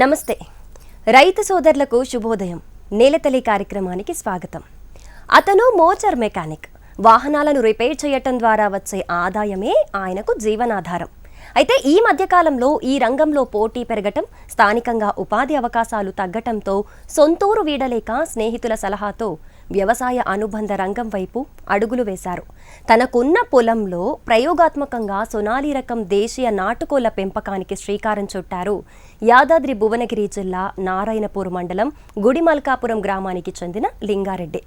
నమస్తే. రైతు సోదరులకు శుభోదయం. నేలతల్లి కార్యక్రమానికి స్వాగతం. అతను మోటార్ మెకానిక్. వాహనాలను రిపేర్ చేయటం ద్వారా వచ్చే ఆదాయమే ఆయనకు జీవనాధారం. అయితే ఈ మధ్యకాలంలో ఈ రంగంలో పోటీ పెరగటం స్థానికంగా ఉపాధి అవకాశాలు తగ్గటంతో సొంతూరు వీడలేక స్నేహితుల సలహాతో వ్యవసాయ అనుబంధ రంగం వైపు అడుగులు వేశారు. తనకున్న పొలంలో ప్రయోగాత్మకంగా సొనాలి రకం దేశీయ నాటుకోళ్ళ పెంపకానికి శ్రీకారం చుట్టారు. యాదాద్రి భువనగిరి జిల్లా నారాయణపూర్ మండలం గుడిమల్కాపురం గ్రామానికి చెందిన లింగారెడ్డి.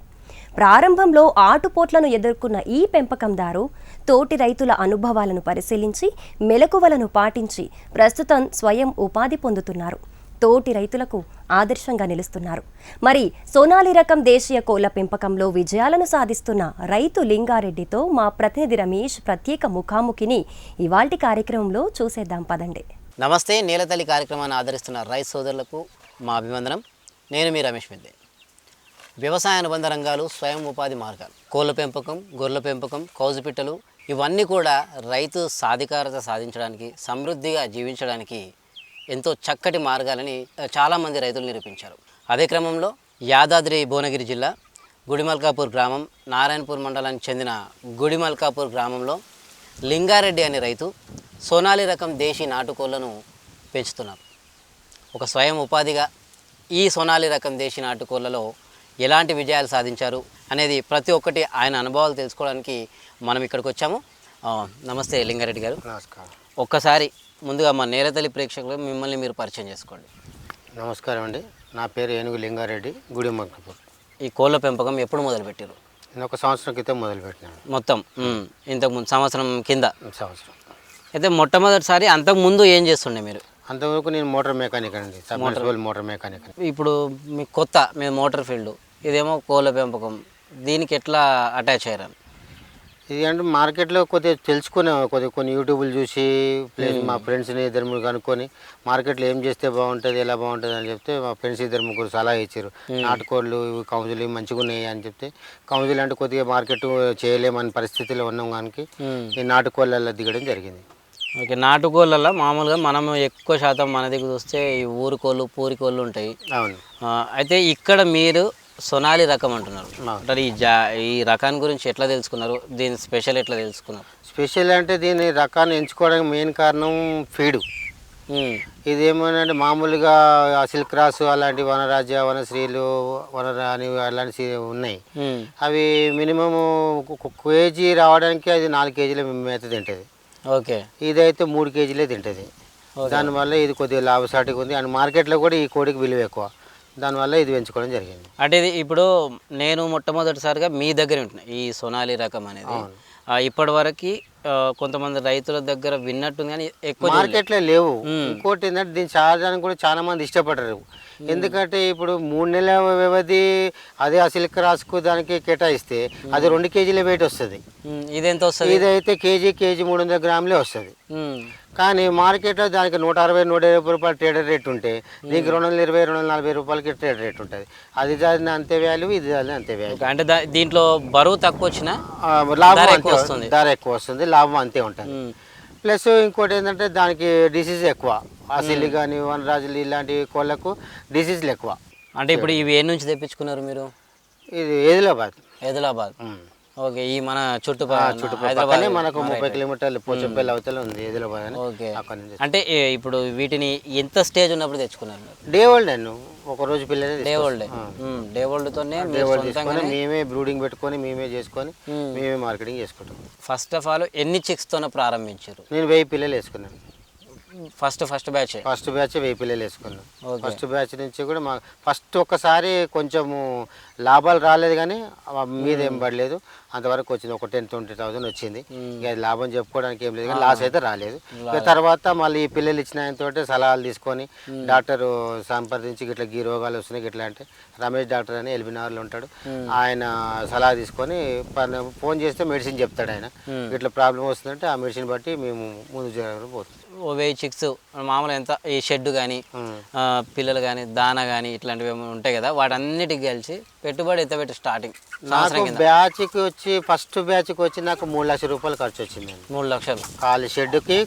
ప్రారంభంలో ఆటుపోట్లను ఎదుర్కొన్న ఈ పెంపకందారు తోటి రైతుల అనుభవాలను పరిశీలించి మెలకువలను పాటించి ప్రస్తుతం స్వయం ఉపాధి పొందుతున్నారు. తోటి రైతులకు ఆదర్శంగా నిలుస్తున్నారు. మరి సోనాలి రకం దేశీయ కోళ్ళ పెంపకంలో విజయాలను సాధిస్తున్న రైతు లింగారెడ్డితో మా ప్రతినిధి రమేష్ ప్రత్యేక ముఖాముఖిని ఇవాల్టి కార్యక్రమంలో చూసేద్దాం పదండి. నమస్తే నేలతల్లి కార్యక్రమాన్ని ఆదరిస్తున్న రైతు సోదరులకు మా అభివందనం. నేను మీ రమేష్ మిద్దే వ్యవసాయ అనుబంధ రంగాలు స్వయం ఉపాధి మార్గాలు. కోళ్ళ పెంపకం గొర్రెల పెంపకం కౌజుపిట్టలు ఇవన్నీ కూడా రైతు సాధికారత సాధించడానికి సమృద్ధిగా జీవించడానికి ఎంతో చక్కటి మార్గాలని చాలామంది రైతులు నిరూపించారు. అదే క్రమంలో యాదాద్రి భువనగిరి జిల్లా గుడిమల్కాపూర్ గ్రామం నారాయణపూర్ మండలానికి చెందిన గుడిమల్కాపూర్ గ్రామంలో లింగారెడ్డి అనే రైతు సోనాలి రకం దేశీ నాటుకోళ్ళను పెంచుతున్నారు. ఒక స్వయం ఉపాధిగా ఈ సోనాలి రకం దేశీ నాటుకోళ్ళలో ఎలాంటి విజయాలు సాధించారు అనేది ప్రతి ఒక్కటి ఆయన అనుభవాలు తెలుసుకోవడానికి మనం ఇక్కడికి వచ్చాము. నమస్తే లింగారెడ్డి గారు. నమస్కారం. ఒక్కసారి ముందుగా మా నేలతల్లి ప్రేక్షకులు మిమ్మల్ని మీరు పరిచయం చేసుకోండి. నమస్కారం అండి. నా పేరు ఏనుగు లింగారెడ్డి గుడి మక్కపూర్ ఈ కోళ్ళ పెంపకం ఎప్పుడు మొదలుపెట్టారు నేను ఒక సంవత్సరం క్రితం మొదలుపెట్టినాను. మొత్తం? ఉమ్, ఇంతకుముందు సంవత్సరం కింద? సంవత్సరం. అయితే మొట్టమొదటిసారి అంతకుముందు ఏం చేస్తుండే మీరు? అంతవరకు నేను మోటార్ మెకానిక్ అండి సబ్మర్సిబుల్ మోటార్. మెకానిక్ ఇప్పుడు మీకు కొత్త మీ మోటార్ ఫీల్డ్ ఇదేమో కోళ్ళ పెంపకం దీనికి ఎట్లా అటాచ్ అయ్యారు? ఇది అంటే మార్కెట్లో కొద్దిగా తెలుసుకునే కొద్దిగా కొన్ని యూట్యూబ్లు చూసి ప్లస్ మా ఫ్రెండ్స్ని ఇద్దరు ముగ్గురు కనుక్కొని మార్కెట్లో ఏం చేస్తే బాగుంటుంది ఎలా బాగుంటుంది అని చెప్తే మా ఫ్రెండ్స్ ఇద్దరు ముగ్గురు సలహా ఇచ్చారు. నాటుకోళ్ళు ఇవి కౌజులు ఇవి మంచిగా ఉన్నాయి అని చెప్తే కౌజులు అంటే కొద్దిగా మార్కెట్ చేయలేమని పరిస్థితిలో ఉన్నాం కనుక ఈ నాటుకోళ్ళల్లో దిగడం జరిగింది. ఓకే నాటుకోళ్ళల్లో మామూలుగా మనం ఎక్కువ శాతం మన దగ్గర చూస్తే ఈ ఊరు కోళ్ళు పూరి కోళ్ళు ఉంటాయి. అవును. అయితే ఇక్కడ మీరు సొనాలి రకం అంటున్నారు. అంటే ఈ జా ఈ రకాన్ని గురించి ఎట్లా తెలుసుకున్నారు? దీని స్పెషల్ ఎట్లా తెలుసుకున్నారు? స్పెషల్ అంటే దీని రకాన్ని ఎంచుకోవడానికి మెయిన్ కారణం ఫీడు. ఉమ్, ఇది ఏమనంటే మామూలుగా ఆ సిల్క్ క్రాస్ అలాంటి వనరాజ్య వనశ్రీలు వనరాని అలాంటి ఉన్నాయి. అవి మినిమం కేజీ రావడానికి అది నాలుగు కేజీల మేత తింటుంది. ఓకే. ఇదైతే మూడు కేజీలే తింటుంది. దానివల్ల ఇది కొద్దిగా లాభసాటిగా ఉంది. అండ్ మార్కెట్లో కూడా ఈ కోడికి విలువ ఎక్కువ. దానివల్ల ఇది పెంచుకోవడం జరిగింది. అంటే ఇది ఇప్పుడు నేను మొట్టమొదటిసారిగా మీ దగ్గర ఉంటున్నా ఈ సొనాలి రకం అనేది. ఇప్పటి వరకు కొంతమంది రైతుల దగ్గర విన్నట్టుంది కానీ ఎక్కువ. మార్కెట్లో లేవు. ఇంకోటి ఏంటంటే దీన్ని చాలడానికి కూడా చాలా మంది ఇష్టపడరు. ఎందుకంటే ఇప్పుడు మూడు నెలల వ్యవధి అదే ఆ సిల్క్ రాసుకు దానికి కేటాయిస్తే అది రెండు కేజీల వెయిట్ వస్తుంది. ఇది ఎంత వస్తుంది? ఇదైతే కేజీ కేజీ మూడు వందల గ్రాములే వస్తుంది. కానీ మార్కెట్లో దానికి నూట అరవై నూట ఇరవై రూపాయలు ట్రేడర్ రేట్ ఉంటే దీనికి రెండు వందల ఇరవై రెండు వందల నలభై రూపాయలకి ట్రేడర్ రేట్ ఉంటుంది. అది దాని అంతే వాల్యూ ఇది దాని అంతే వాల్యూ అంటే దీంట్లో బరువు తక్కువ వచ్చినా లాభం అంతే ఎక్కువ వస్తుంది. ధర ఎక్కువ వస్తుంది లాభం అంతే ఉంటుంది. ఉమ్, ప్లస్ ఇంకోటి ఏంటంటే దానికి డిసీజ్ ఎక్కువ. అసిలి కానీ వనరాజులు ఇలాంటి కోళ్ళకు డిసీజ్లు ఎక్కువ. అంటే ఇప్పుడు ఇవి ఏ నుంచి తెప్పించుకున్నారు మీరు? ఇది ఏదిలాబాద్ ఉమ్. ఓకే ఈ మన చుట్టుపక్కల చుట్టుపక్కలనే మనకు ముప్పై కిలోమీటర్లు పోచంపల్లి అవతల ఉంది ఏదిలాబాద్ అని ఓకే. అక్కడ నుంచి. అంటే ఇప్పుడు వీటిని ఎంత స్టేజ్ ఉన్నప్పుడు తెచ్చుకున్నారు మీరు? డే ఓల్డ్ నేను ఒక రోజు పిల్లనే డే ఓల్డ్ డే ఓల్డ్తోనే డే మీరు ఓల్డ్ తీసుకొని మేమే బ్రూడింగ్ పెట్టుకొని మేమే చేసుకొని మేమే. మార్కెటింగ్ చేసుకుంటాం. ఫస్ట్ ఆఫ్ ఆల్ ఎన్ని చిక్స్తోనే ప్రారంభించారు? నేను వెయ్యి పిల్లలు వేసుకున్నాను. First first batch. First batch వెయ్యి పిల్లలు వేసుకున్నాం. ఫస్ట్ బ్యాచ్ నుంచి కూడా మా ఫస్ట్ ఒక్కసారి కొంచెము లాభాలు రాలేదు కానీ మీద ఏం పడలేదు. అంతవరకు వచ్చింది. ఒక టెన్ ట్వంటీ థౌసండ్ వచ్చింది. ఇక అది లాభం చెప్పుకోవడానికి ఏం లేదు కానీ లాస్ అయితే రాలేదు. తర్వాత మళ్ళీ ఈ పిల్లలు ఇచ్చిన ఆయనతోటి సలహాలు తీసుకొని డాక్టర్ సంప్రదించి ఇట్లా గీ రోగాలు వస్తున్నాయి ఇట్లా అంటే రమేష్ డాక్టర్ అని ఎల్బినగర్లో ఉంటాడు. ఆయన సలహా తీసుకొని పన- ఫోన్ చేస్తే మెడిసిన్ చెప్తాడు ఆయన. ఇట్లా ప్రాబ్లం వస్తుందంటే ఆ మెడిసిన్ బట్టి మేము ముందు జరగడం పోతుంది వెయ్యి చిక్స్ మామూలు ఎంత ఈ షెడ్ కానీ. పిల్లలు కానీ దానా కానీ ఇట్లాంటివి ఏమైనా ఉంటాయి కదా వాటన్నిటికి కలిసి పెట్టుబడి ఎంత పెట్టి స్టార్టింగ్ బ్యాచ్కి వచ్చి ఫస్ట్ బ్యాచ్కి వచ్చి నాకు మూడు లక్షల రూపాయలు ఖర్చు వచ్చిందండి. మూడు లక్షలు. ఖాళీ షెడ్కి.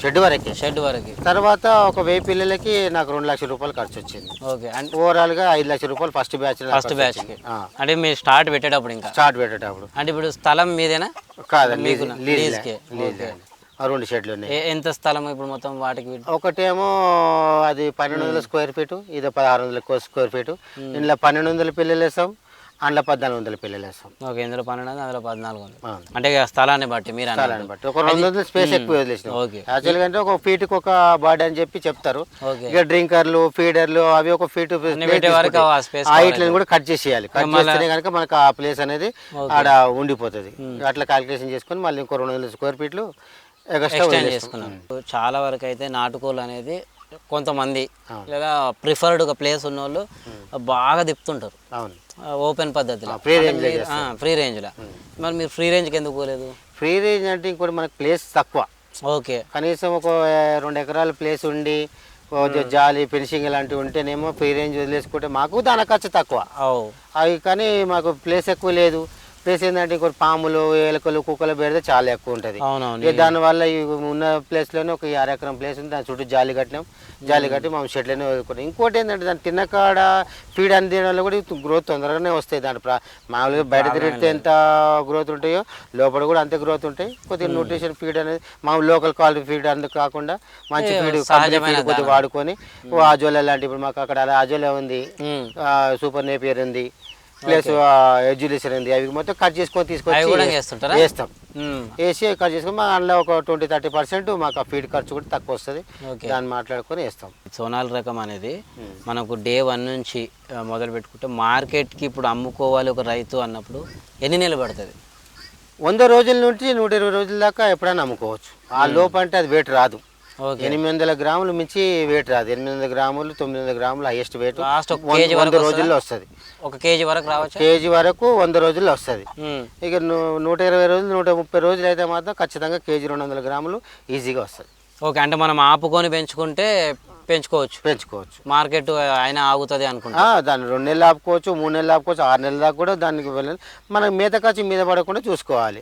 షెడ్ వరకే. షెడ్ వరకు. తర్వాత ఒక వెయ్యి పిల్లలకి నాకు రెండు లక్షల రూపాయలు ఖర్చు వచ్చింది. ఓకే. అంటే ఓవరాల్గా ఐదు లక్షల రూపాయలు ఫస్ట్ బ్యాచ్ ఫస్ట్ బ్యాచ్కి. అంటే మీరు స్టార్ట్ పెట్టేటప్పుడు ఇంకా? స్టార్ట్ పెట్టేటప్పుడు. అంటే ఇప్పుడు స్థలం మీదేనా? కాదు లీజ్ రెండు షెడ్లు ఉన్నాయి. ఎంత స్థలం ఇప్పుడు మొత్తం వాటికి వీటి- ఒకటేమో అది పన్నెండు వందల స్క్వేర్ ఫీట్ ఇది పదహారు వందల స్క్వేర్ ఫీట్. ఇందులో పన్నెండు వందల పిల్లలు వేస్తాం అందులో పద్నాలుగు వందల పిల్లలు వేస్తాం. ఓకే ఇందులో పన్నెండు వందలు, అందులో పద్నాలుగు వందలు. అంటే స్థలాన్ని బట్టి మీరు స్థలాన్ని. బట్టి. ఒక రెండు వందల స్పేస్ ఎక్కువ వదిలేసినాం. ఓకే. యాక్చువల్గా అంటే ఒక ఫీట్కి ఒక బాడీ అని చెప్పి చెప్తారు. ఇక డ్రింకర్లు ఫీడర్లు అవి ఒక ఫీట్ ఆ ఇట్లని కూడా కట్ చేసేయాలి. కట్ చేస్తేనే కనుక మనకు ఆ ప్లేస్ అనేది ఆడ ఉండిపోతుంది. అట్లా క్యాలిక్యులేషన్ చేసుకొని మళ్ళీ ఇంకో రెండు వందల స్క్వేర్ ఫీట్లు ఎక్స్టెండ్ చేసుకున్నాం. చాలా వరకు అయితే నాటుకోళ్ళు అనేది కొంతమంది లేదా ప్రిఫర్డ్ ప్లేస్ ఉన్న వాళ్ళు బాగా తిప్పుతుంటారు. ఓపెన్ పద్ధతిలో. ఫ్రీ రేంజ్లో మరి మీరు ఫ్రీ రేంజ్కి ఎందుకు పోలేదు? ఫ్రీ రేంజ్ అంటే ఇంకోటి మనకు ప్లేస్ తక్కువ. ఓకే. కనీసం ఒక రెండు ఎకరాల ప్లేస్ ఉండి జ- జాలి ఫినిషింగ్ ఇలాంటివి ఉంటేనేమో ఫ్రీ రేంజ్ వదిలేసుకుంటే మాకు దాని ఖర్చు తక్కువ. అవి. కానీ మాకు ప్లేస్ ఎక్కువ లేదు. ప్లేస్ ఏంటంటే ఇంకోటి పాములు ఎలుకలు కుక్కలు పెడితే చాలా ఎక్కువ ఉంటుంది. ఇక దానివల్ల ఉన్న ప్లేస్లోనే ఒక అర ఎకరం ప్లేస్ ఉంది. దాని చుట్టూ జాలి కట్టినాం. జాలి కట్టి మనం షెడ్లోనే వదులుకున్నాం. ఇంకోటి ఏంటంటే దాని తిన్నకాడ ఫీడ్ అందించడం వల్ల కూడా గ్రోత్ తొందరగానే వస్తాయి. దాని మామూలుగా బయట తిరిగితే ఎంత గ్రోత్ ఉంటాయో లోపల కూడా అంతే గ్రోత్ ఉంటాయి. కొద్దిగా న్యూట్రిషన్ ఫీడ్ అనేది మామూలు లోకల్ క్వాలిటీ ఫీడ్ అందుకు కాకుండా మంచి ఫీడ్ కొద్దిగా వాడుకొని ఆజోలా లాంటి ఇప్పుడు మాకు అక్కడ అలా ఆజోలా ఉంది సూపర్ నేపియర్ ఉంది. ప్లస్ ఎడ్యులేషన్ ఉంది అవి మొత్తం కట్ చేసుకొని తీసుకొచ్చి వేస్తాం. వేసి కట్ చేసుకొని మా అందులో ఒక ట్వంటీ థర్టీ పర్సెంట్ మాకు ఆ ఫీడ్ ఖర్చు కూడా తక్కువ వస్తుంది. దాన్ని మాట్లాడుకొని వేస్తాం. సోనాల్ రకం అనేది మనకు డే వన్ నుంచి మొదలు పెట్టుకుంటే మార్కెట్కి ఇప్పుడు అమ్ముకోవాలి ఒక రైతు అన్నప్పుడు ఎన్ని నెలలు పడుతుంది? వంద రోజుల నుంచి నూట ఇరవై రోజుల దాకా ఎప్పుడైనా అమ్ముకోవచ్చు. ఆ లోపు అంటే అది వెయిట్ రాదు. ఎనిమిది వందల గ్రాములు మించి వెయిట్ రాదు. ఎనిమిది వందల గ్రాములు తొమ్మిది వందల గ్రాములు హైయెస్ట్ వెయిట్ లాస్ట్ కేజీ వంద రోజుల్లో వస్తుంది? ఒక కేజీ వరకు రావచ్చా? కేజీ వరకు వంద రోజుల్లో వస్తుంది. ఇక నూట ఇరవై రోజులు నూట ముప్పై రోజులు అయితే మాత్రం ఖచ్చితంగా కేజీ రెండు వందల గ్రాములు ఈజీగా వస్తుంది. ఓకే అంటే మనం ఆపుకొని పెంచుకుంటే పెంచుకోవచ్చు. పెంచుకోవచ్చు. మార్కెట్ అయినా ఆగుతుంది అనుకుంటా. దాన్ని రెండు నెలలు ఆపుకోవచ్చు మూడు నెలలు ఆపుకోవచ్చు ఆరు నెలల దాకా కూడా దానికి వెళ్ళాలి. మనకి మేత ఖర్చు మీద పడకుండా చూసుకోవాలి.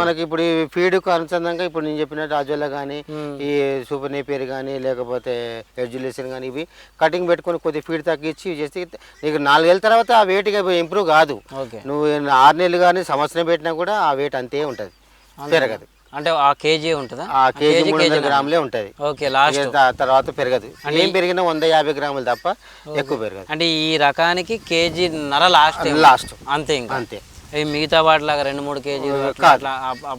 మనకి ఇప్పుడు ఈ ఫీడ్కు అనుసంధానంగా ఇప్పుడు నేను చెప్పినట్టు రాజోలా కానీ ఈ సూపర్ నేపియర్ కానీ లేకపోతే ఎడ్యులేషన్ కానీ ఇవి కటింగ్ పెట్టుకొని కొద్ది ఫీడ్ తగ్గించి చేస్తే నీకు నాలుగేళ్ళ తర్వాత ఆ వెయిట్గా ఇంప్రూవ్ కాదు. నువ్వు ఆరు నెలలు కానీ సంవత్సరం పెట్టినా కూడా ఆ వెయిట్ అంతే ఉంటుంది. పెరగదు. అంటే ఆ కేజీ ఉంటుందా? ఆ కేజీ మూడు వందల గ్రాములే ఉంటుంది? Okay last. తర్వాత పెరగదు. ఏం పెరిగినా వంద యాభై గ్రాములు తప్ప ఎక్కువ పెరగదు. అంటే ఈ రకానికి కేజీ నర లాస్ట్ లాస్ట్. అంతే ఇంకా. అంతే. మిగతా వాటిలాగా రెండు మూడు కేజీలు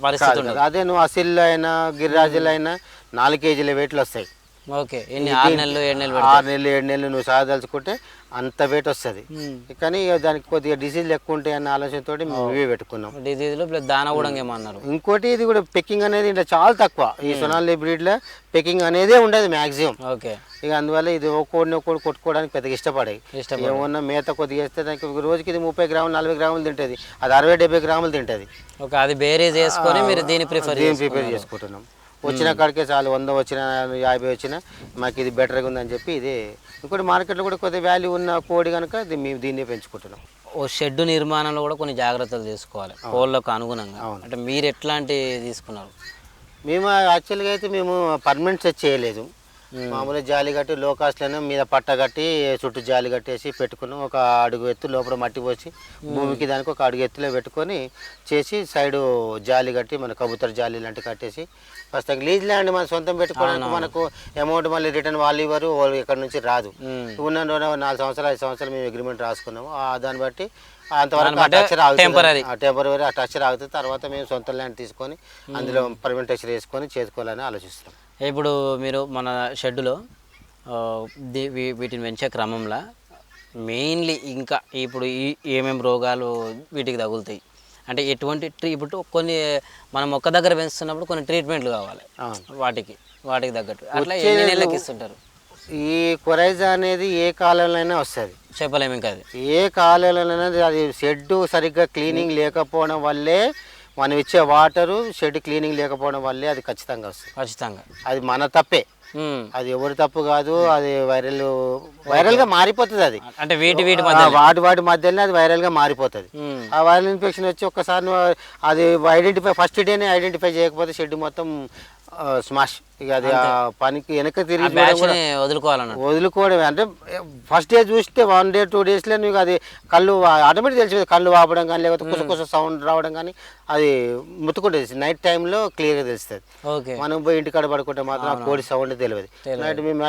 పరిస్థితి అదే నువ్వు అసిల్ అయినా గిరిరాజులు అయినా నాలుగు కేజీల వెయిట్లు వస్తాయి. ఓకే. ఎన్ని? ఆరు నెలలు ఏడు నెలలు ఆరు నెలలు ఏడు నెలలు నువ్వు సాగదలుచుకుంటే అంత వెయిట్ వస్తుంది. కానీ ఇక దానికి కొద్దిగా డిసీజులు ఎక్కువ ఉంటాయి అన్న ఆలోచనతో మేము ఇవే పెట్టుకున్నాం. డిజీజ్లో ప్లస్ దానా కూడా ఏమన్నారు? ఇంకోటి ఇది కూడా పెక్కింగ్ అనేది ఇంకా చాలా తక్కువ. ఈ సొనాలి బ్రీడ్లో పెక్కింగ్ అనేదే ఉండదు మ్యాక్సిమం ఓకే. ఇక అందువల్ల ఇది ఒక్కోడిని ఒక్కోటి కొట్టుకోవడానికి పెద్దగా ఇష్టపడరు. ఏమన్నా మేత కొద్దిగా వేస్తే దానికి రోజుకి ఇది ముప్పై గ్రాములు నలభై గ్రాములు తింటుంది. అది అరవై డెబ్బై గ్రాములు తింటుంది. ఓకే అది బేరీ చేసుకొని మీరు దీన్ని ప్రిఫర్ ప్రిపేర్ చేసుకుంటున్నాం. వచ్చిన కాడికే చాలు వంద వచ్చిన యాభై వచ్చిన మాకు ఇది బెటర్గా ఉందని చెప్పి ఇది ఇంకోటి మార్కెట్లో కూడా కొద్దిగా వాల్యూ ఉన్న కోడి కనుక మేము దీన్నే పెంచుకుంటున్నాం. ఓ షెడ్ నిర్మాణంలో కూడా కొన్ని జాగ్రత్తలు తీసుకోవాలి కోళ్ళకు అనుగుణంగా. అంటే మీరు ఎట్లాంటి తీసుకున్నారు? మేము యాక్చువల్గా అయితే మేము పర్మనెంట్ సెట్ చేయలేదు. మామూలుగా జాలి కట్టి లో కాస్ట్లోనే మీద పట్ట కట్టి చుట్టూ జాలి కట్టేసి పెట్టుకున్నాం ఒక అడుగు ఎత్తు లోపల మట్టి పోసి భూమికి దానికి ఒక అడుగు ఎత్తులో పెట్టుకొని చేసి సైడు జాలి కట్టి మన కబూతర్ జాలి లాంటివి కట్టేసి ఫస్ట్ లీజ్ ల్యాండ్ మన సొంతం పెట్టుకోవడానికి మనకు అమౌంట్ మళ్ళీ రిటర్న్ వాళ్ళు ఇవ్వరు వాళ్ళు ఇక్కడ నుంచి రాదు. ఉన్న నాలుగు సంవత్సరాలు ఐదు సంవత్సరాలు మేము అగ్రిమెంట్ రాసుకున్నాము. ఆ దాన్ని బట్టి అంతవరకు. ఆ టెంపరీ ఆ టచ్చర్ ఆగుతుంది తర్వాత మేము సొంత ల్యాండ్ తీసుకొని అందులో పర్మనెంట్ టచ్చర్ వేసుకొని చేసుకోవాలని ఆలోచిస్తున్నాం. ఇప్పుడు మీరు మన వీ- వీటిని పెంచే క్రమంలో మెయిన్లీ ఇంకా ఇప్పుడు ఈ ఏమేమి రోగాలు వీటికి తగులుతాయి. అంటే ఎటువంటి ట్రీ ఇప్పుడు కొన్ని మనం ఒక్క దగ్గర పెంచుతున్నప్పుడు కొన్ని ట్రీట్మెంట్లు కావాలి. వాటికి వాటికి తగ్గట్టు. అట్లా ఎన్ని నెలలకి ఇస్తుంటారు? ఈ కొరైజా అనేది ఏ కాలంలో వస్తుంది. చెప్పలేము ఇంకా అది. ఏ కాలంలో అది షెడ్ సరిగ్గా క్లీనింగ్ లేకపోవడం వల్లే మనం ఇచ్చే వాటరు షెడ్ క్లీనింగ్ లేకపోవడం వల్లే అది ఖచ్చితంగా వస్తుంది. ఖచ్చితంగా. అది మన తప్పే. అది ఎవరి తప్పు కాదు అది వైరల్ వైరల్గా మారిపోతుంది అది. అంటే వీటి వీటి వాటి వాటి మధ్యలోనే అది వైరల్గా మారిపోతుంది. ఉమ్. ఆ వైరల్ ఇన్ఫెక్షన్ వచ్చి ఒక్కసారి అది ఐడెంటిఫై ఫస్ట్ డేనే ఐడెంటిఫై చేయకపోతే షెడ్ మొత్తం స్మాష్ ఇక అది ఆ పనికి వెనక తిరిగి చూడడం కూడా వదులుకోవాలన్నట్టు వదులుకోవడమే. అంటే ఫస్ట్ డే చూస్తే వన్ డే టూ డేస్లో నీకు అది కళ్ళు ఆటోమేటిక్ తెలిసి కళ్ళు వాపడం కానీ లేకపోతే కుస కుస సౌండ్ రావడం కానీ అది ముత్తుకుంటుంది నైట్ టైంలో క్లియర్గా తెలుస్తుంది. ఓకే. మనం పోయి ఇంటికాడ పడుకుంటే మాత్రం ఆ కోడి సౌండ్ తెలియదు. నైట్ మేము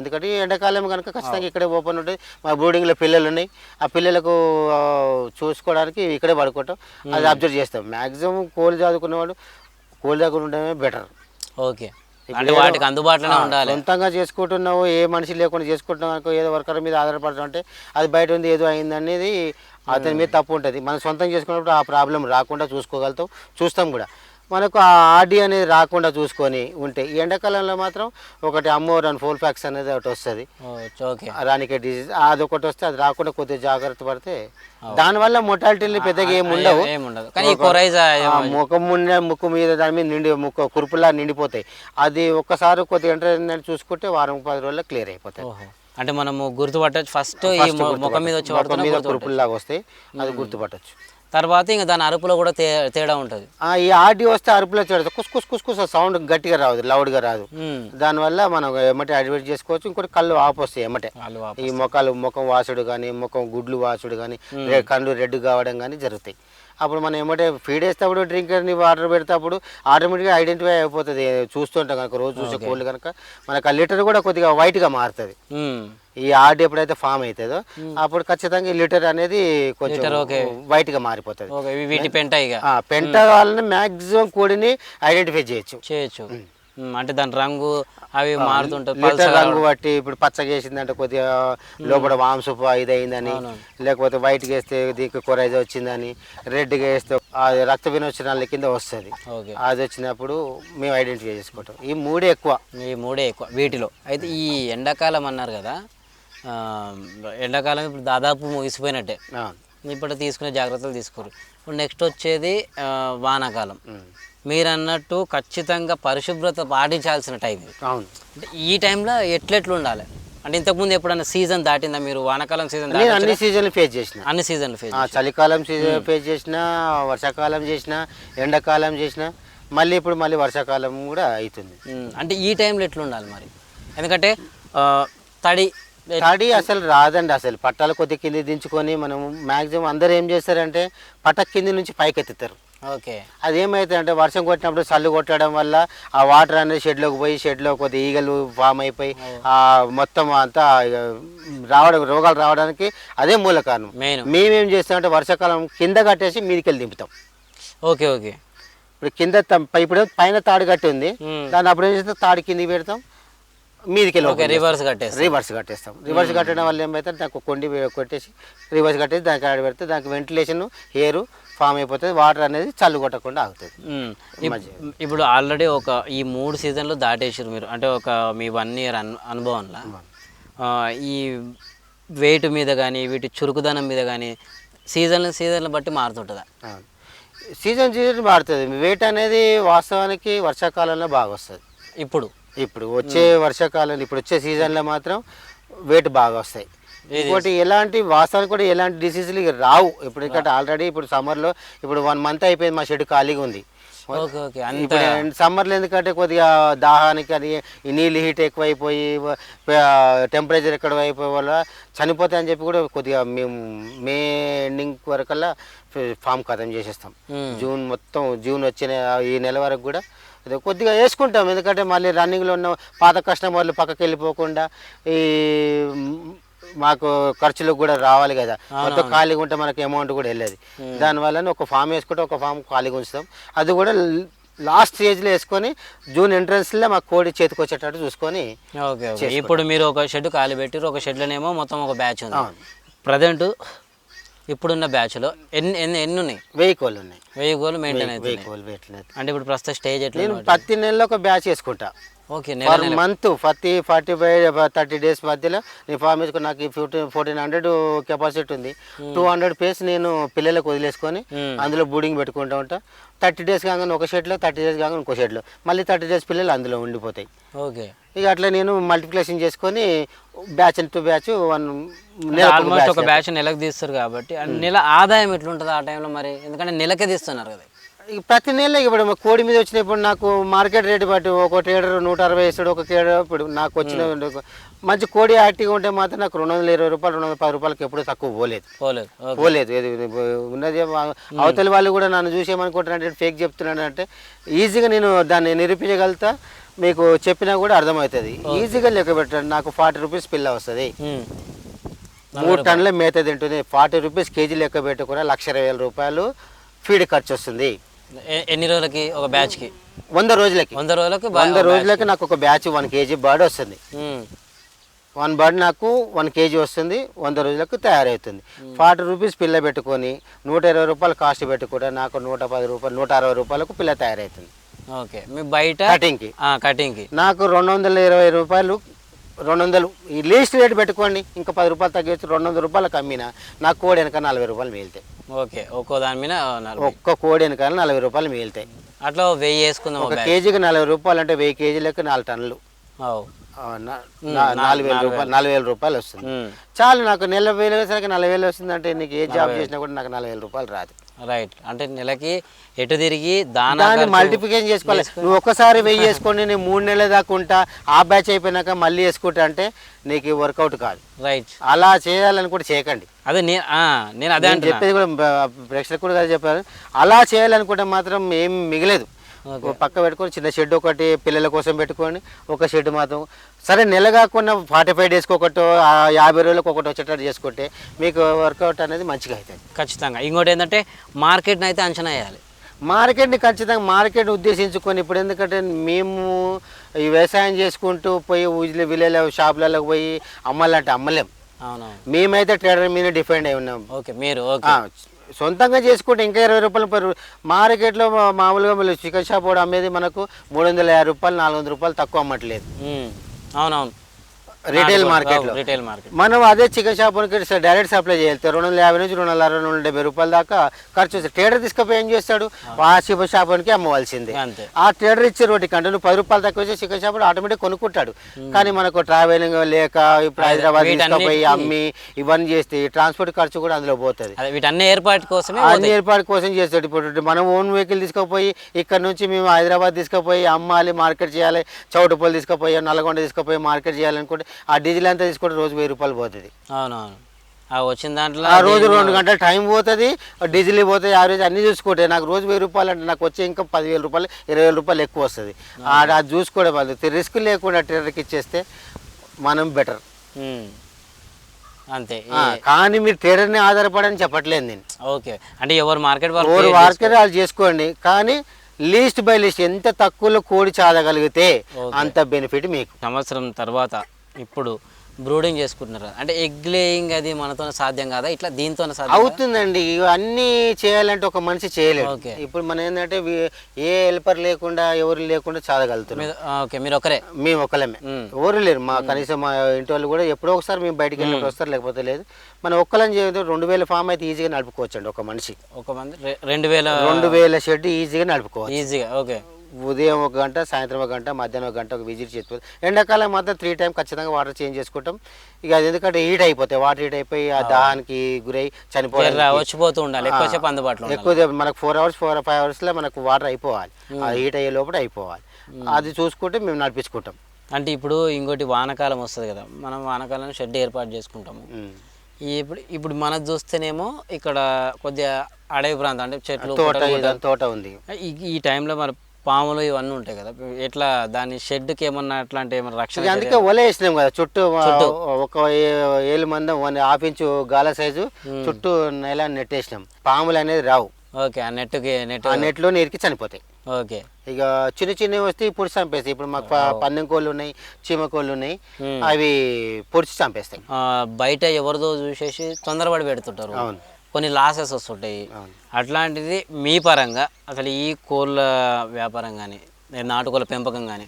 ఎందుకంటే ఎండాకాలం కనుక ఖచ్చితంగా ఇక్కడే ఓపెన్ ఉంటుంది. మా బోర్డింగ్లో పిల్లలు ఉన్నాయి. ఆ పిల్లలకు చూసుకోవడానికి ఇక్కడే పడుకుంటాం. అది అబ్జర్వ్ చేస్తాం. మ్యాక్సిమం కోళ్ళు చదువుకునేవాడు కోళ్ళు దగ్గర ఉండడమే బెటర్ ఓకే. అంటే వాటికి అందుబాటులోనే ఉండాలి. సొంతంగా చేసుకుంటున్నావు ఏ మనిషి లేకుండా చేసుకుంటున్నావు అనుకో ఏదో వర్కర్ మీద ఆధారపడతాం అంటే అది బయట ఉంది ఏదో అయింది అనేది అతని మీద తప్పు ఉంటుంది. మనం సొంతం చేసుకున్నప్పుడు ఆ ప్రాబ్లం రాకుండా చూసుకోగలుగుతాం చూస్తాం కూడా. మనకు ఆ ఆడి అనేది రాకుండా చూసుకొని ఉంటే ఈ ఎండాకాలంలో మాత్రం ఒకటి అమ్మోర్ అని ఫోల్ ఫ్యాక్స్ అనేది ఒకటి వస్తుంది. రానికే అది ఒకటి వస్తే అది రాకుండా కొద్దిగా జాగ్రత్త పడితే దానివల్ల మొటాలిటీలు పెద్దగా ఏమి ఉండవు. ముఖం ముందే ముక్కు మీద దాని మీద నిండి ముక్కు కురుపులా నిండిపోతాయి. అది ఒక్కసారి కొద్దిగా ఎంటర్ చూసుకుంటే వారం పది రోజుల్లో క్లియర్ అయిపోతాయి. అంటే మనము గుర్తుపట్టచ్చు. ఫస్ట్. ముఖం మీద వచ్చి మీద. కురుపుల్లాగా వస్తాయి అది గుర్తుపట్టచ్చు. తర్వాత ఇంకా దాని అరుపులో కూడా తేడా ఉంటుంది. ఈ ఆడి వస్తే అరుపులో చేడదు కుస్ కుస్ కుస్ కుస్ సౌండ్ గట్టిగా రాదు లౌడ్గా రాదు. దానివల్ల మనం ఎమ్మటే అడ్వర్ట్ చేసుకోవచ్చు. ఇంకోటి కళ్ళు ఆపు వస్తాయి ఎమ్మటే. వాప- ఈ మొఖాలు ముఖం వాసుడు కానీ ముఖం గుడ్లు వాసుడు కానీ కళ్ళు రెడ్ కావడం కానీ జరుగుతాయి. అప్పుడు మనం ఏమంటే ఫీడ్ వేసేటప్పుడు డ్రింకర్ని వాటర్ పెడేటప్పుడు ఆటోమేటిక్గా ఐడెంటిఫై అయిపోతుంది. చూస్తుంటాం కనుక రోజు చూసే కోళ్ళు కనుక మనకు ఆ లిటర్ కూడా కొద్దిగా వైట్గా మారుతుంది. మ్మ్. ఈ ఆర్డ్ ఎప్పుడైతే ఫామ్ అవుతుందో అప్పుడు ఖచ్చితంగా ఈ లిటర్ అనేది కొంచెం వైట్గా మారిపోతుంది. వీటి పెంట పెంట వాళ్ళని మాక్సిమం కోడిని ఐడెంటిఫై చేయొచ్చు. చేయొచ్చు. మ్మ్. అంటే దాని రంగు అవి మారుతుంటాయి రంగు బట్టి ఇప్పుడు పచ్చగా వేసిందంటే కొద్దిగా లోపల వాంసపు ఇది అయిందని లేకపోతే వైట్గా వేస్తే దీనికి కొరైజ్ వచ్చిందని రెడ్గా వేస్తే అది రక్త వినోచనాల కింద వస్తుంది. ఓకే అది వచ్చినప్పుడు మేము ఐడెంటిఫై చేసుకుంటాం. ఈ మూడే ఎక్కువ. ఈ మూడే ఎక్కువ వీటిలో. అయితే ఈ ఎండాకాలం అన్నారు కదా ఎండాకాలం ఇప్పుడు దాదాపు ముగిసిపోయినట్టే. ఇప్పుడు తీసుకునే జాగ్రత్తలు తీసుకోరు. ఇప్పుడు నెక్స్ట్ వచ్చేది వానాకాలం. మీరు అన్నట్టు ఖచ్చితంగా పరిశుభ్రత పాటించాల్సిన టైం అవును. అంటే ఈ టైంలో ఎట్లెట్లు ఉండాలి? అంటే ఇంతకుముందు ఎప్పుడైనా సీజన్ దాటిందా మీరు? వానాకాలం సీజన్ అన్ని సీజన్లు ఫేస్ చేసిన. అన్ని సీజన్లు ఫేస్ చలికాలం సీజన్ ఫేస్ చేసిన వర్షాకాలం చేసిన ఎండాకాలం చేసిన మళ్ళీ ఇప్పుడు మళ్ళీ వర్షాకాలం కూడా అవుతుంది. అంటే ఈ టైంలో ఎట్లా ఉండాలి మరి? ఎందుకంటే తడి తడి అసలు రాదండి అసలు. పట్టాలు కొద్ది కింద దించుకొని మనం మాక్సిమం అందరూ ఏం చేస్తారంటే పట్ట కింది నుంచి పైకి ఎత్తుతారు ఓకే. అది ఏమైతుంది అంటే వర్షం కొట్టినప్పుడు చల్లు కొట్టడం వల్ల ఆ వాటర్ అనేది షెడ్లోకి పోయి షెడ్లో కొద్ది ఈగలు ఫామ్ అయిపోయి ఆ మొత్తం అంతా రావడం రోగాలు రావడానికి అదే మూల కారణం. మెయిన్. మేమేం చేస్తామంటే వర్షాకాలం కింద కట్టేసి మీదికి వెళ్ళి దింపుతాం. Okay okay. ఇప్పుడు కింద ఇప్పుడు పైన తాడు కట్టి ఉంది. దాన్ని అప్పుడు ఏం చేస్తాం? తాడు కిందికి పెడతాం. మీదికి ఓకే రివర్స్ కట్టేసి చేస్తాం. రివర్స్ కట్టేస్తాం. రివర్స్ కట్టడం వల్ల ఏమైతే దానికి కొండి కొట్టేసి రివర్స్ కట్టేసి దానికి ఆడ పెడితే దానికి వెంటిలేషన్ ఎయిర్ ఫామ్ అయిపోతుంది. వాటర్ అనేది చల్లు కొట్టకుండా ఆగుతుంది. ఇప్పుడు ఆల్రెడీ ఒక ఈ మూడు సీజన్లు దాటేసారు మీరు. అంటే ఒక మీ వన్ ఇయర్ అను అనుభవంలో? ఈ వెయిట్ మీద కానీ వీటి చురుకుదనం మీద కానీ సీజన్లు సీజన్లు బట్టి మారుతుంటుందా. సీజన్ సీజన్ మారుతుంది. వెయిట్ అనేది వాస్తవానికి వర్షాకాలంలో బాగా వస్తుంది. ఇప్పుడు? ఇప్పుడు వచ్చే వర్షాకాలం ఇప్పుడు వచ్చే సీజన్లో మాత్రం వెయిట్ బాగా వస్తాయి. ఇంకోటి ఎలాంటి వాస్తవానికి కూడా ఎలాంటి డిసీజులు రావు. ఇప్పుడు ఇక్కడ ఆల్రెడీ ఇప్పుడు సమ్మర్లో ఇప్పుడు వన్ మంత్ అయిపోయింది మా షెడ్ ఖాళీగా ఉంది. సమ్మర్లో ఎందుకంటే కొద్దిగా దాహానికి అని ఈ నీళ్ళు హీట్ ఎక్కువైపోయి టెంపరేచర్ ఎక్కువ అయిపోయే వల్ల చనిపోతాయి అని చెప్పి కూడా కొద్దిగా మేము మే ఎండింగ్ వరకల్లా ఫామ్ ఖతం చేసేస్తాం. జూన్ మొత్తం జూన్ వచ్చిన ఈ నెల వరకు కూడా ఇది కొద్దిగా వేసుకుంటాం. ఎందుకంటే మళ్ళీ రన్నింగ్లో ఉన్న పాత కస్టమర్లు పక్కకి వెళ్ళిపోకుండా ఈ మాకు ఖర్చులకు కూడా రావాలి కదా. మొత్తం ఖాళీగా ఉంటే మనకి అమౌంట్ కూడా వెళ్ళేది. దానివల్ల ఒక ఫామ్ వేసుకుంటే ఒక ఫామ్ ఖాళీగా ఉంచుతాం. అది కూడా లాస్ట్ స్టేజ్లో వేసుకొని జూన్ ఎంట్రన్స్లో మాకు కోడి చేతికి వచ్చేటట్టు చూసుకొని ఇప్పుడు మీరు ఒక షెడ్ ఖాళీ పెట్టారు ఒక షెడ్లోనేమో మొత్తం ఒక బ్యాచ్ ఉంది. ప్రజెంట్ ఇప్పుడున్న బ్యాచ్లో ఎన్ని ఎన్ని ఎన్ని ఉన్నాయి వెయ్యి కోళ్ళు ఉన్నాయి. వెయ్యి గోలు మెయింటైన్ అవుతుంది వెయ్యి కోళ్ళు పెట్టలేదు అంటే ఇప్పుడు ప్రస్తుత స్టేజ్ ఎట్లా నేను ప్రతి నెలలో ఒక బ్యాచ్ వేసుకుంటా okay per month forty forty five thirty days మధ్యలో నేను ఫామ్ వేసుకుని నాకు ఫిఫ్టీన్ ఫోర్టీన్ హండ్రెడ్ కెపాసిటీ ఉంది. టూ హండ్రెడ్ పేస్ నేను పిల్లలకు వదిలేసుకొని Hmm. అందులో బూడింగ్ పెట్టుకుంటూ ఉంటా. థర్టీ డేస్ కాగానే ఒక షెడ్లో థర్టీ డేస్ కాగానే ఇంకో షెడ్లో మళ్ళీ థర్టీ డేస్ పిల్లలు అందులో ఉండిపోతాయి. ఓకే. ఇక అట్లా నేను మల్టిప్లికేషన్ చేసుకొని బ్యాచ్ టు బ్యాచ్ వన్ నెల ఆల్మోస్ట్ ఒక బ్యాచ్ నెలకు తీస్తారు కాబట్టి నెల ఆదాయం ఎట్లుంటుంది ఆ టైంలో మరి? ఎందుకంటే నెలకే తీస్తున్నారు కదా. ప్రతి నెల ఇప్పుడు కోడి మీద వచ్చినప్పుడు నాకు మార్కెట్ రేట్ బట్టి ఒక ట్రేడర్ నూట అరవై వేస్తాడు ఒక ట్రేడర్ ఇప్పుడు నాకు వచ్చిన మంచి కోడి యాక్టివ్గా ఉంటే మాత్రం నాకు రెండు వందల ఇరవై రూపాయలు రెండు వందల పది రూపాయలకి ఎప్పుడు తక్కువ పోలేదు. పోలేదు. ఉన్నది అవతలి వాళ్ళు కూడా నన్ను చూసేమనుకుంటున్నారంటే ఫేక్ చెప్తున్నాడు అంటే ఈజీగా నేను దాన్ని నిరూపించగలుగుతా మీకు చెప్పినా కూడా అర్థమవుతుంది. ఈజీగా లెక్క పెట్టండి. నాకు ఫార్టీ రూపీస్ పిల్ల వస్తుంది. మూడు టన్నుల మేత తింటుంది. ఫార్టీ రూపీస్ కేజీ లెక్క పెట్టుకున్న లక్ష ఇరవై వేల రూపాయలు ఫీడ్ ఖర్చు వస్తుంది. ఎన్ని రోజులకి ఒక బ్యాచ్కి? వంద రోజులకి. వంద రోజులకి వంద రోజులకి నాకు ఒక బ్యాచ్ వన్ కేజీ బర్డ్ వస్తుంది. వన్ బర్డ్ నాకు వన్ కేజీ వస్తుంది వంద రోజులకు తయారవుతుంది. ఫార్టీ రూపీస్ పిల్ల పెట్టుకొని నూట ఇరవై రూపాయలు కాస్ట్ పెట్టుకుంటే నాకు నూట పది రూపాయలు నూట అరవై రూపాయలకు పిల్ల తయారవుతుంది. ఓకే. మీ బయట? కటింగ్కి. కటింగ్కి. నాకు రెండు వందల ఇరవై రూపాయలు రెండు వందలు ఈ లీస్ట్ రేట్ పెట్టుకోండి. ఇంకా పది రూపాయలు తగ్గించి రెండు వందల రూపాయలకు అమ్మినా నాకు కోడి వెనక నలభై రూపాయలు మిగులుతాయి. ఓకే ఒక్కో దాని మీద ఒక్క కోడి వెనక నలభై రూపాయలు మిగులుతాయి. అట్లా వెయ్యి వేసుకుందాం ఒక కేజీకి నలభై రూపాయలు అంటే వెయ్యి కేజీలకు నాలుగు టన్నులు. నాలుగు వేల రూపాయలు నాలుగు వేల రూపాయలు వస్తుంది. చాలు నాకు నెల వేలు వేసరికి నలభై వేలు వస్తుందంటే నీకు ఏ జాబ్ చేసినా కూడా నాకు నలభై వేల రూపాయలు రాదు. రైట్. అంటే నెలకి ఎటు తిరిగి దానా మల్టిప్లికేషన్ చేసుకోవాలి. నువ్వు ఒక్కసారి వెయ్యి వేసుకొని నేను మూడు నెలలు దాకా ఉంటా. ఆ బ్యాచ్ అయిపోయినాక మళ్ళీ వేసుకుంటా అంటే నీకు వర్కౌట్ కాదు. రైట్. అలా చేయాలని కూడా చేయకండి. అదే నేను నేను అదే అంటున్నా. చెప్పేది కూడా ప్రేక్షకులు కూడా చెప్పారు. అలా చేయాలనుకుంటే మాత్రం ఏం మిగలేదు. పక్క పెట్టుకొని చిన్న షెడ్ ఒకటి పిల్లల కోసం పెట్టుకొని ఒక షెడ్ మాత్రం. సరే నెల కాకుండా ఫార్టీ ఫైవ్ డేస్కి ఒకటి యాభై రోజులకు ఒకటి వచ్చేటట్టు చేసుకుంటే మీకు వర్కౌట్ అనేది మంచిగా అవుతుంది. ఖచ్చితంగా. ఇంకోటి ఏంటంటే మార్కెట్ని అయితే అంచనా వేయాలి. మార్కెట్ని ఖచ్చితంగా మార్కెట్ ఉద్దేశించుకొని ఇప్పుడు ఎందుకంటే మేము ఈ వ్యవసాయం చేసుకుంటూ పోయి ఊజిలో విలేజ్ షాపులకు పోయి అమ్మాలంటే అమ్మలేం. అవునవును మేమైతే ట్రేడర్ మీద డిపెండ్ అయి ఉన్నాం. ఓకే మీరు సొంతంగా చేసుకుంటే ఇంకా ఇరవై రూపాయలు పర్ మార్కెట్లో మామూలుగా మళ్ళీ చికెన్ షాప్ కూడా అమ్మేది మనకు మూడు వందల యాభై రూపాయలు నాలుగు వందల రూపాయలు తక్కువ అమ్మట్లేదు. అవునవును. రీటైల్ మార్కెట్లో రిటైల్ మార్కెట్ మనం అదే చికెన్ షాప్ డైరెక్ట్ సప్లై చేయాలి. రెండు వందల యాభై నుంచి రెండు వందల అరవై రెండు వందల డెబ్బై రూపాయల దాకా ఖర్చు వస్తుంది. ట్రేడర్ తీసుకుపోయి ఏం చేస్తాడు? ఆ చికెన్ షాప్కి అమ్మవలసిందే. ఆ ట్రేడర్ ఇచ్చే రోటి కంటే నువ్వు పది రూపాయలు తక్కువ వచ్చి చికెన్ షాప్ ఆటోమేటిక్ కొనుక్కుంటాడు. కానీ మనకు ట్రావెలింగ్ లేక ఇప్పుడు హైదరాబాద్ తీసుకుపోయి అమ్మి ఇవన్నీ చేస్తే ట్రాన్స్పోర్ట్ ఖర్చు కూడా అందులో పోతుంది. అదే వీటన్ని ఏర్పాటు కోసమే అన్ని ఏర్పాటు కోసం చేస్తాడు. ఇప్పుడు మనం ఓన్ వెహికల్ తీసుకుపోయి ఇక్కడ నుంచి మేము హైదరాబాద్ తీసుకుపోయి అమ్మాలి మార్కెట్ చేయాలి. చౌటుపల్లి తీసుకుపోయి నల్గొండ తీసుకుపోయి మార్కెట్ చేయాలనుకుంటే ఆ డీజిల్ అంతా తీసుకుంటే రోజు వెయ్యి రూపాయలు పోతుంది. అవునవును. ఆ వచ్చిన దాంట్లో ఆ రోజు రెండు గంటల టైం పోతుంది డీజిల్ పోతుంది యావరేజ్ అన్ని చూసుకుంటే నాకు రోజు వెయ్యి రూపాయలు అంటే నాకు వచ్చే ఇంకా పదివేల రూపాయలు ఇరవై వేల రూపాయలు ఎక్కువ వస్తుంది. అది చూసుకోవడం వాళ్ళు రిస్క్ లేకుండా ట్రేడర్కి ఇచ్చేస్తే మనం బెటర్. అంతే. కానీ మీరు ట్రేడర్ని ఆధారపడని చెప్పట్లేదు నేను. ఓకే. అంటే ఎవరు మార్కెట్ ఓరు వార్కర్ వాళ్ళు చేసుకోండి కానీ లీస్ట్ బై లీస్ట్ ఎంత తక్కువలో కోడి చాదగలిగితే అంత బెనిఫిట్ మీకు. సంవత్సరం తర్వాత ఇప్పుడు బ్రూడింగ్ చేసుకుంటున్నారు. అంటే ఎగ్ లేయింగ్ అది మనతో సాధ్యం కాదా? ఇట్లా దీంతో? అవుతుందండి. ఇవన్నీ చేయాలంటే ఒక మనిషి చేయలేడు. ఓకే. ఇప్పుడు మనం ఏంటంటే ఏ హెల్పర్ లేకుండా ఎవరు లేకుండా ఓకే. మీరు ఒకరే? మేము మ్మ్. ఎవరు లేరు. మా కనీసం మా ఇంటి వాళ్ళు కూడా ఎప్పుడో ఒకసారి మేము బయటికి వెళ్ళినప్పుడు వస్తారు లేకపోతే లేదు. మనం ఒక్కళ్ళని చేయదు రెండు వేల ఫామ్ అయితే ఈజీగా నడుపుకోవచ్చు అండి ఒక మనిషి. ఒక మంది రెండు వేల రెండు వేల షెడ్ ఈజీగా నడుపుకోవచ్చు. ఈజీగా ఓకే. ఉదయం ఒక గంట సాయంత్రం ఒక గంట మధ్యాహ్నం ఒక గంట ఒక విజిట్ చేసుకోవచ్చు ఎండాకాలం మాత్రం త్రీ టైం ఖచ్చితంగా వాటర్ చేంజ్ చేసుకుంటాం. ఇక అది ఎందుకంటే హీట్ అయిపోతాయి వాటర్ హీట్ అయిపోయి ఆ దాహానికి గురై చనిపోవడం వచ్చిపోతూ ఉండాలి ఎక్కువసేపు అందుబాటులో ఎక్కువ మనకు ఫోర్ అవర్స్ ఫోర్ ఫైవ్ అవర్స్లో మనకు వాటర్ అయిపోవాలి. ఆ హీట్ అయ్యే లోపల అయిపోవాలి. అది చూసుకుంటే మేము నడిపించుకుంటాం. అంటే ఇప్పుడు ఇంకోటి వానకాలం వస్తుంది కదా మనం వానకాలం షెడ్ ఏర్పాటు చేసుకుంటాము. ఇప్పుడు ఇప్పుడు మనది చూస్తేనేమో ఇక్కడ కొద్దిగా అడవి ప్రాంతం అంటే చెట్లు తోట ఉంది. ఈ ఈ టైంలో మరి పాములు ఇవన్నీ ఉంటాయి కదా. ఎట్లా దాని షెడ్కి ఏమన్నా అట్లాంటి ఏమన్నా రక్షణ అందుకే ఒలే వేసినాం కదా. చుట్టూ ఒక ఏ- ఏలు మందం వన్ హాఫ్ ఇంచు గాల సైజు చుట్టూ నెల నెట్టేసినాం. పాములు అనేది రావు. ఓకే ఆ నెట్కి నెట్ ఆ నెట్లో నీరుకి చనిపోతాయి. ఓకే. ఇక చిన్న చిన్నవి వస్తే పొడిచి చంపేస్తాయి. ఇప్పుడు మాకు పందెం కోళ్ళు ఉన్నాయి చీమ కోళ్ళు ఉన్నాయి. అవి పొడిచి చంపేస్తాయి. బయట ఎవరిదో చూసేసి తొందరపడి పెడుతుంటారు. అవును. కొన్ని లాసెస్ వస్తుంటాయి. అట్లాంటిది మీ పరంగా అసలు ఈ కోళ్ళ వ్యాపారం కానీ నాటుకోళ్ళ పెంపకం కానీ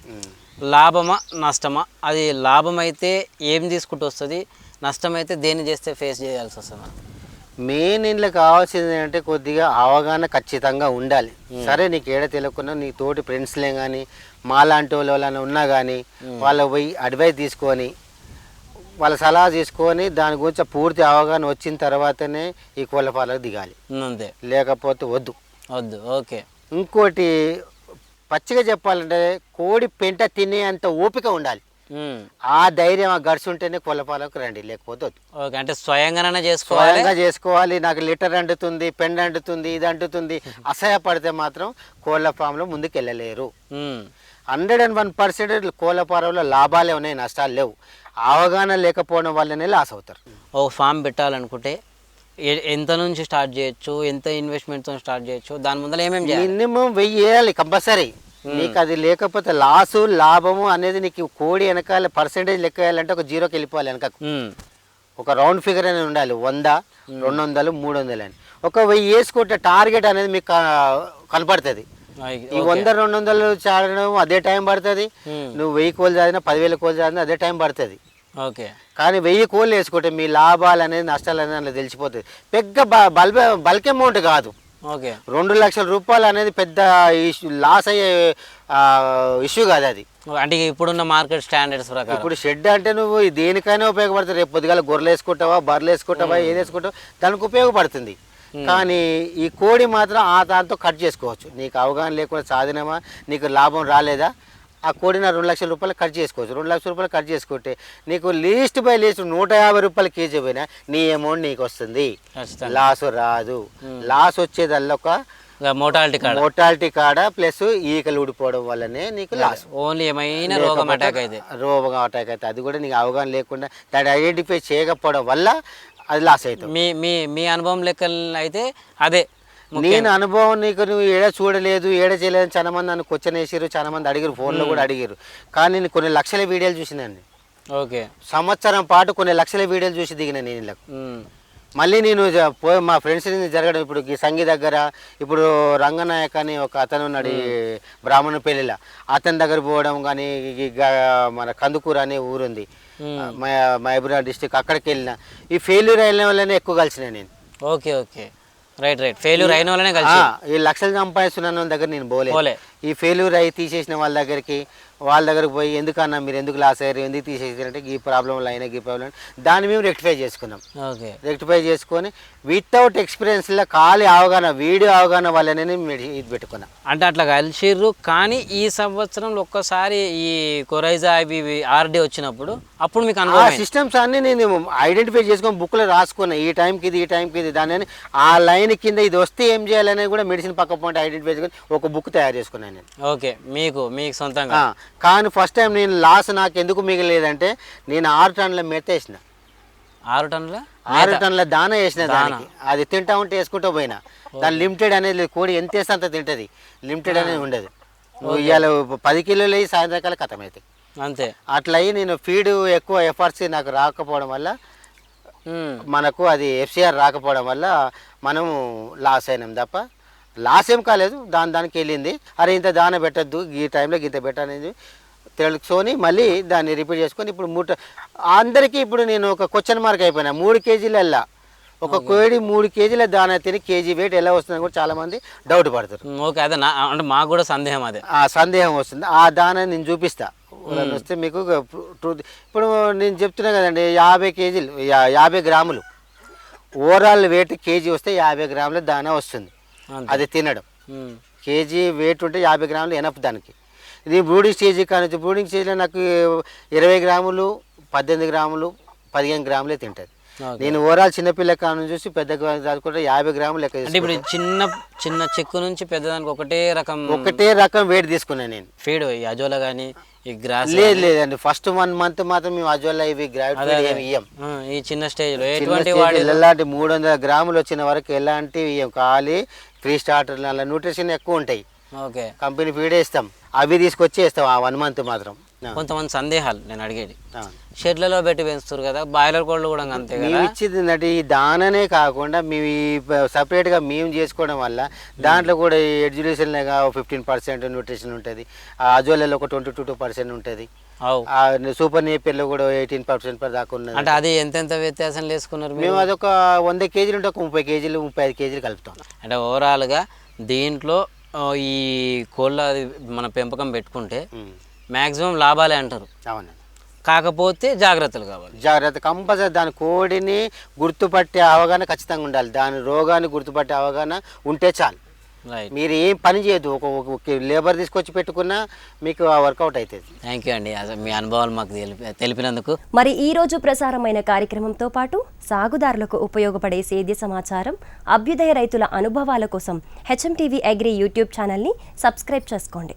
లాభమా నష్టమా? అది లాభం అయితే ఏం తీసుకుంటూ వస్తుంది నష్టం అయితే దేన్ని చేస్తే ఫేస్ చేయాల్సి వస్తుంది? మెయిన్ ఇంట్లో కావాల్సింది ఏంటంటే కొద్దిగా అవగాహన ఖచ్చితంగా ఉండాలి. సరే నీకు ఏడ తెలియకుండా నీ తోటి ఫ్రెండ్స్లే కానీ మాలాంటి వాళ్ళు ఎవరైనా ఉన్నా కానీ వాళ్ళ పోయి అడ్వైస్ తీసుకొని వాళ్ళ సలహా తీసుకొని దాని గురించి పూర్తి అవగాహన వచ్చిన తర్వాతనే ఈ కోళ్ళ పాలకు దిగాలి. అంతే. లేకపోతే వద్దు. వద్దు. ఓకే. ఇంకోటి పచ్చిగా చెప్పాలంటే కోడి పెంట తినే అంత ఓపిక ఉండాలి. ఆ ధైర్యం ఆ గడిచి ఉంటేనే కోళ్ళపాలకు రండి లేకపోతే వద్దు. ఓకే. అంటే స్వయంగానే చేసుకోవాలి? స్వయంగా చేసుకోవాలి. నాకు లీటర్ అంటుతుంది పెండ అంటుతుంది ఇది అంటుతుంది. అసహ్యపడితే మాత్రం కోళ్ళ ఫామ్లో ముందుకు వెళ్ళలేరు. హండ్రెడ్ అండ్ వన్ పర్సెంట్ కోళ్ళ ఫారంలో లాభాలే ఉన్నాయి నష్టాలు లేవు. అవగాహన లేకపోవడం వల్లనే లాస్ అవుతారు. ఒక ఫామ్ పెట్టాలనుకుంటే ఎంత నుంచి స్టార్ట్ చేయొచ్చు ఎంత ఇన్వెస్ట్మెంట్తో స్టార్ట్ చేయొచ్చు దాని ముందర ఏమేమి చేయాలి? మినిమం వెయ్యి వేయాలి కంపల్సరీ. నీకు అది లేకపోతే లాసు లాభము అనేది నీకు కోడి వెనకాల పర్సెంటేజ్ లెక్క వేయాలంటే ఒక జీరోకి వెళ్ళిపోవాలి వెనకకు. ఒక రౌండ్ ఫిగర్ అనేది ఉండాలి. వంద రెండు వందలు మూడు వందలు అని. ఒక వెయ్యి వేసుకుంటే టార్గెట్ అనేది మీకు కనపడుతుంది. ఈ వంద రెండు వందలు చాడడం అదే టైం పడుతుంది. నువ్వు వెయ్యి కోళ్ళు చదివినా పదివేల కోళ్ళు చదివినా అదే టైం పడుతుంది. ఓకే. కానీ వెయ్యి కోళ్ళు వేసుకుంటే మీ లాభాలు అనేది నష్టాలు అనేది అందులో తెలిసిపోతుంది. పెద్ద బల్బ బల్క్ అమౌంట్ కాదు. ఓకే. రెండు లక్షల రూపాయలు అనేది పెద్ద లాస్ అయ్యే ఇష్యూ కాదు అది. అంటే ఇప్పుడున్న మార్కెట్ స్టాండర్డ్స్ ప్రకారం. ఇప్పుడు షెడ్ అంటే నువ్వు దేనికైనా ఉపయోగపడుతుంది. రేపు పొద్దుగాల గొర్రెలు వేసుకుంటావా బర్రెలు వేసుకుంటావా ఏది వేసుకుంటావా దానికి ఉపయోగపడుతుంది. కానీ ఈ కోడి మాత్రం ఆ దాంతో కట్ చేసుకోవచ్చు. నీకు అవగాహన లేకుండా సాధనమా? నీకు లాభం రాలేదా? ఆ కోడి నా రెండు లక్షల రూపాయలు కట్ చేసుకోవచ్చు. రెండు లక్షల రూపాయలు కట్ చేసుకుంటే నీకు లీస్ట్ బై లీస్ట్ నూట యాభై రూపాయలు కేజీ పోయినా నీ అమౌంట్ నీకు వస్తుంది. లాస్ రాదు. లాస్ వచ్చేదల్లా ఒక మోటాలిటీ కాడ. మోటాలిటీ కాడ ప్లస్ ఈకలు ఊడిపోవడం వల్లనే నీకు లాస్ ఓన్లీ ఏమైనా రోగం అటాక్ అయితే. రోగం అటాక్ అయితే. అది కూడా నీకు అవగాహన లేకుండా దాన్ని ఐడెంటిఫై చేయకపోవడం వల్ల అది లాస్ అవుతుంది మీ మీ మీ అనుభవం లెక్క అయితే అదే నేను అనుభవం నీకు నువ్వు ఏడ చూడలేదు ఏడ చేయలేదు చాలా మంది నన్ను క్వశ్చన్ వేసారు చాలా మంది అడిగారు ఫోన్లో కూడా అడిగారు కానీ నేను కొన్ని లక్షల వీడియోలు చూసినాను. ఓకే. సంవత్సరం పాటు కొన్ని లక్షల వీడియోలు చూసి దిగిన నేను ఇలా. మళ్ళీ నేను పోయి మా ఫ్రెండ్స్ జరగడం ఇప్పుడు ఈ సంగి దగ్గర ఇప్పుడు రంగనాయక్ అని ఒక అతను ఉన్నాడు ఈ బ్రాహ్మణ పెళ్ళిలో అతని దగ్గర పోవడం కానీ మన కందుకూరు అనే ఊరుంది మహబూబ్నగర్ డిస్టిక్ అక్కడికి వెళ్ళిన. ఈ ఫెయిల్యూర్ అయిన వల్లనే ఎక్కువ కలిసిన నేను. Okay okay. Right right. Failure అయిన వాళ్ళనే కలిసి ఈ లక్షలు సంపాదిస్తున్న వాళ్ళ దగ్గర నేను పోలే. ఈ ఫెయిల్యూర్ అయ్యి తీసేసిన వాళ్ళ దగ్గరికి వాళ్ళ దగ్గరకు పోయి ఎందుకన్నా మీరు ఎందుకు లాస్ అయ్యారు ఎందుకు తీసేసారంటే ఈ ప్రాబ్లం అయినా ఈ ప్రాబ్లం దాన్ని మేము రెక్టిఫై చేసుకున్నాం. ఓకే. రెక్టిఫై చేసుకొని వితౌట్ ఎక్స్పీరియన్స్లో ఖాళీ అవగాహన వీడియో అవగాహన మెడి- ఇది పెట్టుకున్నా. అంటే అట్లా కలిసిర్రు కానీ ఈ సంవత్సరంలో ఒక్కసారి ఈ కొరైజా ఇవి ఆర్డీ వచ్చినప్పుడు అప్పుడు మీకు ఆ. సిస్టమ్స్ అన్ని నేను ఐడెంటిఫై చేసుకొని బుక్లో రాసుకున్నా. ఈ టైంకి ఇది ఈ టైంకి ఇది దాని ఆ లైన్ కింద ఇది వస్తే ఏం చేయాలనేది కూడా మెడిసిన్ పక్క పాయింట్ ఐడెంటిఫై చేసుకొని ఒక బుక్ తయారు చేసుకున్నాను నేను ఓకే మీకు మీకు సొంతంగా. కానీ ఫస్ట్ టైం నేను లాస్ నాకు ఎందుకు మిగలేదంటే నేను ఆరు టన్నుల మెత్త వేసిన. ఆరు టన్నుల? ఆరు టన్నుల దాన వేసిన దానికి. అది తింటా ఉంటే వేసుకుంటూ పోయినా. దాని లిమిటెడ్ అనేది లేదు. కోడి ఎంత వేస్తే అంత తింటది. లిమిటెడ్ అనేది ఉండదు. నువ్వు ఇవాళ పది కిలోలు అయ్యి సాయంత్రకాల కథం అవుతాయి అంతే. అట్లా అయ్యి నేను ఫీడ్ ఎక్కువ ఎఫర్ట్స్ నాకు రాకపోవడం వల్ల. మనకు అది ఎఫ్సిఆర్ రాకపోవడం వల్ల మనము లాస్ అయినాం తప్ప లాస్ ఏం కాలేదు దాని దానికి వెళ్ళింది. అరే ఇంత దాన పెట్టద్దు ఈ టైంలో ఇంత పెట్టనేది తెలుసుకొని మళ్ళీ దాన్ని రిపీట్ చేసుకొని ఇప్పుడు మూట అందరికీ ఇప్పుడు నేను ఒక క్వశ్చన్ మార్క్ అయిపోయినా. మూడు కేజీలల్లా. ఒక కోడి మూడు కేజీల దాన తిని కేజీ వెయిట్ ఎలా వస్తుందని కూడా చాలామంది డౌట్ పడతారు. ఓకే అదే నా అంటే మాకు కూడా సందేహం అదే. ఆ సందేహం వస్తుంది. ఆ దాన నేను చూపిస్తా. వస్తే మీకు ట్రూత్ ఇప్పుడు నేను చెప్తున్నా కదండి యాభై కేజీలు యాభై గ్రాములు. ఓవరాల్ వెయిట్ కేజీ వస్తే యాభై గ్రాముల దానా వస్తుంది. అది తినడం. కేజీ వెయిట్ ఉంటే యాభై గ్రాములు ఎనఫ్ దానికి. ఇది బ్రూడింగ్ స్టేజ్ కానీ బ్రూడింగ్ స్టేజ్లో నాకు ఇరవై గ్రాములు పద్దెనిమిది గ్రాములు పదిహేను గ్రాములే తింటుంది. నేను ఓవరాల్ చిన్నపిల్ల కాను చూసి పెద్ద దాచుకుంటే యాభై గ్రాములు లెక్క అంటే ఇప్పుడు చిన్న చిన్న చెక్కు నుంచి పెద్దదానికి ఒకటే రకం ఒకటే రకం వెయిట్ తీసుకున్నాను నేను. ఫీడ్ అజోలా కానీ ఈ గ్రాస్ లేదు లేదండి. ఫస్ట్ వన్ మంత్ మాత్రం మేము అజ్వల్ ఇవి గ్రావిటీ ఏమి ఇయ్యం. ఈ చిన్న స్టేజ్లో. చిన్న ఎటువంటి స్టేజ్ వాడి ఎలాంటి మూడు వందల గ్రాములు వచ్చిన వరకు ఎలాంటి ఇయ్యం? ఖాళీ త్రీ స్టార్టర్ అలా న్యూట్రిషన్ ఎక్కువ ఉంటాయి. ఓకే. కంపెనీ ఫీడే ఇస్తాం అవి తీసుకొచ్చి ఇస్తాం ఆ వన్ మంత్ మాత్రం. కొంతమంది సందేహాలు నేను అడిగేది. షెడ్లలో పెట్టి పెంచుతారు కదా బాయిలర్ కోళ్ళు కూడా అంతే కదా? ఇచ్చేది ఈ దాననే కాకుండా మేము ఈ సపరేట్గా మేము చేసుకోవడం వల్ల దాంట్లో కూడా ఎడ్యుకేషన్గా ఫిఫ్టీన్ పర్సెంట్ న్యూట్రిషన్ ఉంటుంది. ఆ అజోలలో ఒక ట్వంటీ టూ టూ పర్సెంట్ ఉంటుంది. సూపర్ నేపియర్లో కూడా ఎయిటీన్ పర్సెంట్ దాకా ఉన్నది. అంటే అది ఎంతెంత వ్యత్యాసం వేసుకున్నారు మేము అదొక వంద కేజీలు ఉంటే ఒక ముప్పై కేజీలు ముప్పై ఐదు కేజీలు కలుపుతాం. అంటే ఓవరాల్గా దీంట్లో ఈ కోళ్ళ మన పెంపకం పెట్టుకుంటే. మ్యాక్సిమం లాభాలే అంటారు. అవునండి. కాకపోతే జాగ్రత్తలు కావాలి. జాగ్రత్త కంపల్సరీ దాని కోడిని గుర్తుపట్టే అవగాహన ఖచ్చితంగా ఉండాలి. దాని రోగాన్ని గుర్తుపట్టే అవగాహన ఉంటే చాలు. రైట్ మీరు ఏం పని చేయదు ఒక లేబర్ తీసుకొచ్చి పెట్టుకున్నా మీకు ఆ వర్కౌట్ అవుతుంది థ్యాంక్ యూ అండి. మీ అనుభవాలు మాకు తెలిపి తెలిపినందుకు. మరి ఈ రోజు ప్రసారమైన కార్యక్రమంతో పాటు సాగుదారులకు ఉపయోగపడే సేద్య సమాచారం అభ్యుదయ రైతుల అనుభవాల కోసం హెచ్ఎం టీవీ అగ్రి యూట్యూబ్ ఛానల్ని సబ్స్క్రైబ్ చేసుకోండి.